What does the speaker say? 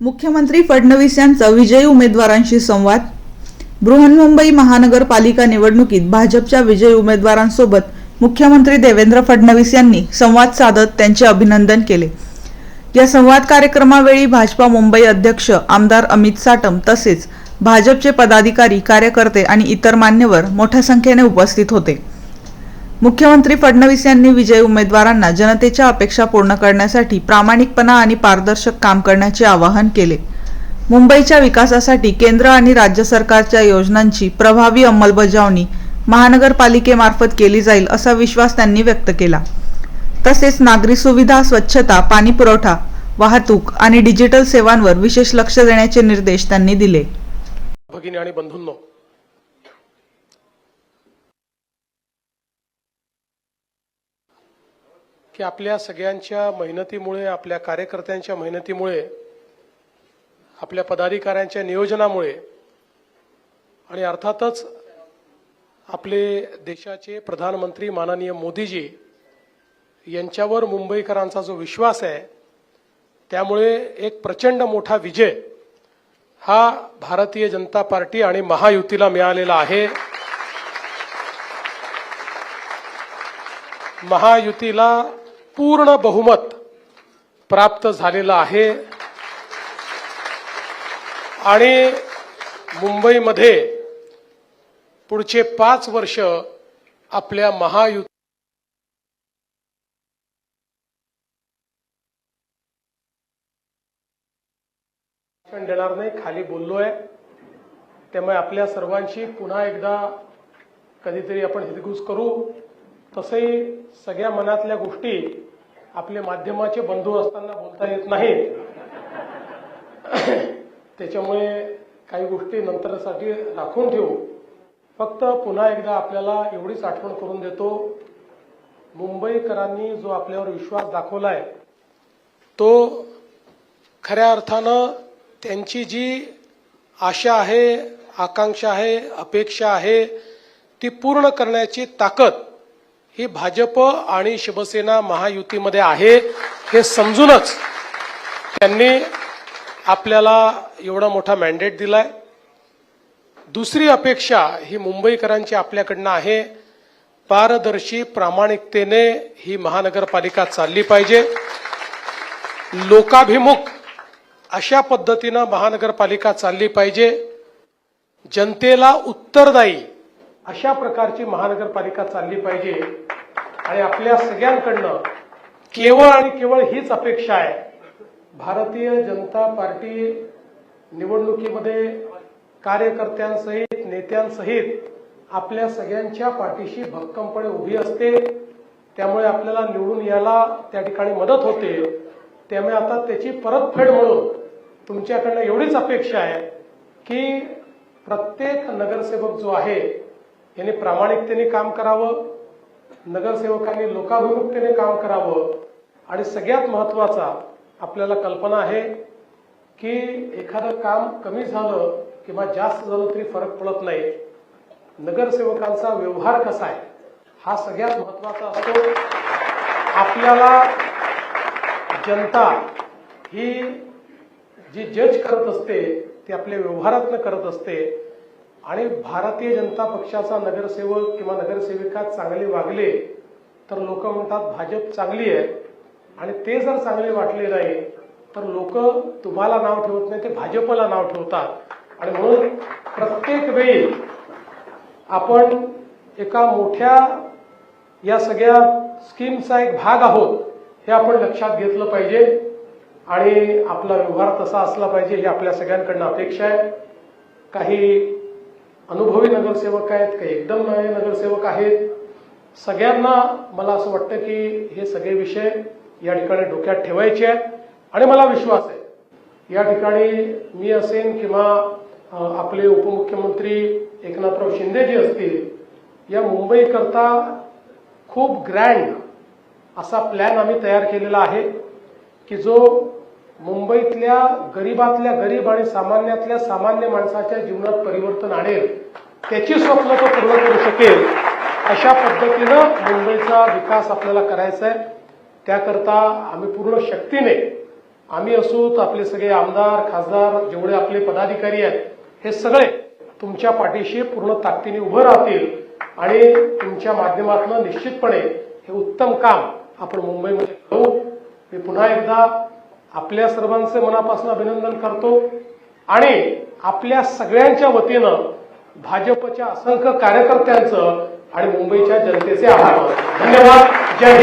मुख्यमंत्री फडणवीस यांचा विजयी उमेदवारांशी संवाद. बृहन्मुंबई महानगरपालिका निवडणुकीत भाजपच्या विजयी उमेदवारांसोबत मुख्यमंत्री देवेंद्र फडणवीस यांनी संवाद साधत त्यांचे अभिनंदन केले. या संवाद कार्यक्रमावेळी भाजपा मुंबई अध्यक्ष आमदार अमित साटम तसेच भाजपचे पदाधिकारी कार्यकर्ते आणि इतर मान्यवर मोठ्या संख्येने उपस्थित होते. मुख्यमंत्री फडणवीस यांनी विजयी उमेदवारांना जनतेच्या अपेक्षा पूर्ण करण्यासाठी प्रामाणिकपणा आणि पारदर्शक काम करण्याचे आवाहन केले. मुंबईच्या विकासासाठी केंद्र आणि राज्य सरकारच्या योजनांची प्रभावी अंमलबजावणी महानगरपालिकेमार्फत केली जाईल असा विश्वास त्यांनी व्यक्त केला. तसेच नागरी सुविधा स्वच्छता पाणी पुरवठा वाहतूक आणि डिजिटल सेवांवर विशेष लक्ष देण्याचे निर्देश त्यांनी दिले. भगिनी आणि बंधूंनो की आपल्या सगळ्यांच्या मेहनतीमुळे आपल्या कार्यकर्त्यांच्या मेहनतीमुळे आपल्या पदाधिकाऱ्यांच्या नियोजनामुळे आणि अर्थातच आपले देशाचे प्रधानमंत्री माननीय मोदीजी यांच्यावर मुंबईकरांचा जो विश्वास आहे त्यामुळे एक प्रचंड मोठा विजय हा भारतीय जनता पार्टी आणि महायुतीला मिळालेला आहे. महायुतीला पूर्ण बहुमत प्राप्त झालेलं आहे. आणि मुंबईमध्ये पुढचे पाच वर्ष आपल्या महायुती देणार नाही खाली बोललोय. त्यामुळे आपल्या सर्वांशी पुन्हा एकदा कधीतरी आपण हितगुज करू. तसंही सगळ्या मनातल्या गोष्टी आपले माध्यमाचे बंधू असताना बोलता येत नाहीत. त्याच्यामुळे काही गोष्टी नंतरसाठी राखून ठेवू. फक्त पुन्हा एकदा आपल्याला एवढीच आठवण करून देतो मुंबईकरांनी जो आपल्यावर विश्वास दाखवलाय तो खऱ्या अर्थानं त्यांची जी आशा आहे आकांक्षा आहे अपेक्षा आहे ती पूर्ण करण्याची ताकद ही भाजप आणि शिवसेना महायुतीमध्ये आहे हे समजूनच त्यांनी आपल्याला एवढा मोठा मॅन्डेट दिलाय. दुसरी अपेक्षा ही मुंबईकरांची आपल्याकडनं आहे. पारदर्शी प्रामाणिकतेने ही महानगरपालिका चालली पाहिजे. लोकाभिमुख अशा पद्धतीनं महानगरपालिका चालली पाहिजे. जनतेला उत्तरदायी अशा प्रकारची महानगरपालिका चालली पाहिजे. आणि आपल्या सगळ्यांकडनं केवळ आणि केवळ हीच अपेक्षा आहे. भारतीय जनता पार्टी निवडणुकीमध्ये कार्यकर्त्यांसहित नेत्यांसहित आपल्या सगळ्यांच्या पाठीशी भक्कमपणे उभी असते. त्यामुळे आपल्याला निवडून यायला त्या ठिकाणी मदत होते. त्यामुळे आता त्याची परतफेड म्हणून तुमच्याकडनं एवढीच अपेक्षा आहे की प्रत्येक नगरसेवक जो आहे यांनी प्रामाणिकतेने काम करावं नगरसेवकांनी लोकाभिमुखतेने काम करावं आणि सगळ्यात महत्त्वाचा आपल्याला कल्पना आहे की एखादं काम कमी झालं किंवा जास्त झालं तरी फरक पडत नाही. नगरसेवकांचा व्यवहार कसा आहे हा सगळ्यात महत्त्वाचा असतो. आपल्याला जनता ही जी जज करत असते ती आपल्या व्यवहारातनं करत असते आणि भारतीय जनता पक्षाचा नगरसेवक किंवा नगरसेविका चांगले वागले तर लोक म्हणतात भाजप चांगली आहे. आणि ते जर चांगले वाटले नाही तर लोक तुम्हाला नाव ठेवत नाही ते भाजपला नाव ठेवतात. आणि म्हणून प्रत्येक वेळी आपण एका मोठ्या या सगळ्या स्कीमचा एक भाग आहोत हे आपण लक्षात घेतलं पाहिजे. आणि आपला व्यवहार तसा असला पाहिजे ही आपल्या सगळ्यांकडनं अपेक्षा आहे. काही अनुभवी नगरसेवक आहेत काही एकदम नवे नगरसेवक आहेत. सगळ्यांना मला असं वाटतं की हे सगळे विषय या ठिकाणी डोक्यात ठेवायचे आहेत. आणि मला विश्वास आहे. या ठिकाणी मी असेन किंवा आपले उपमुख्यमंत्री एकनाथराव शिंदेजी असतील या मुंबईकरता खूप ग्रँड असा प्लॅन आम्ही तयार केलेला आहे की जो मुंबईतल्या गरीबातल्या गरीब आणि सामान्यातल्या सामान्य माणसाच्या जीवनात परिवर्तन आणेल. त्याची स्वप्न तो पूर्ण करू शकेल अशा पद्धतीनं मुंबईचा विकास आपल्याला करायचा आहे त्याकरता आम्ही पूर्ण शक्तीने आम्ही असोत आपले सगळे आमदार खासदार जेवढे आपले पदाधिकारी आहेत हे सगळे तुमच्या पाठीशी पूर्ण ताकदीने उभं राहतील आणि तुमच्या माध्यमातून निश्चितपणे हे उत्तम काम आपण मुंबईमध्ये करू. मी पुन्हा एकदा आपल्या सर्वांचे मनापासून अभिनंदन करतो आणि आपल्या सगळ्यांच्या वतीनं भाजपच्या असंख्य कार्यकर्त्यांचं आणि मुंबईच्या जनतेचे आभार. धन्यवाद.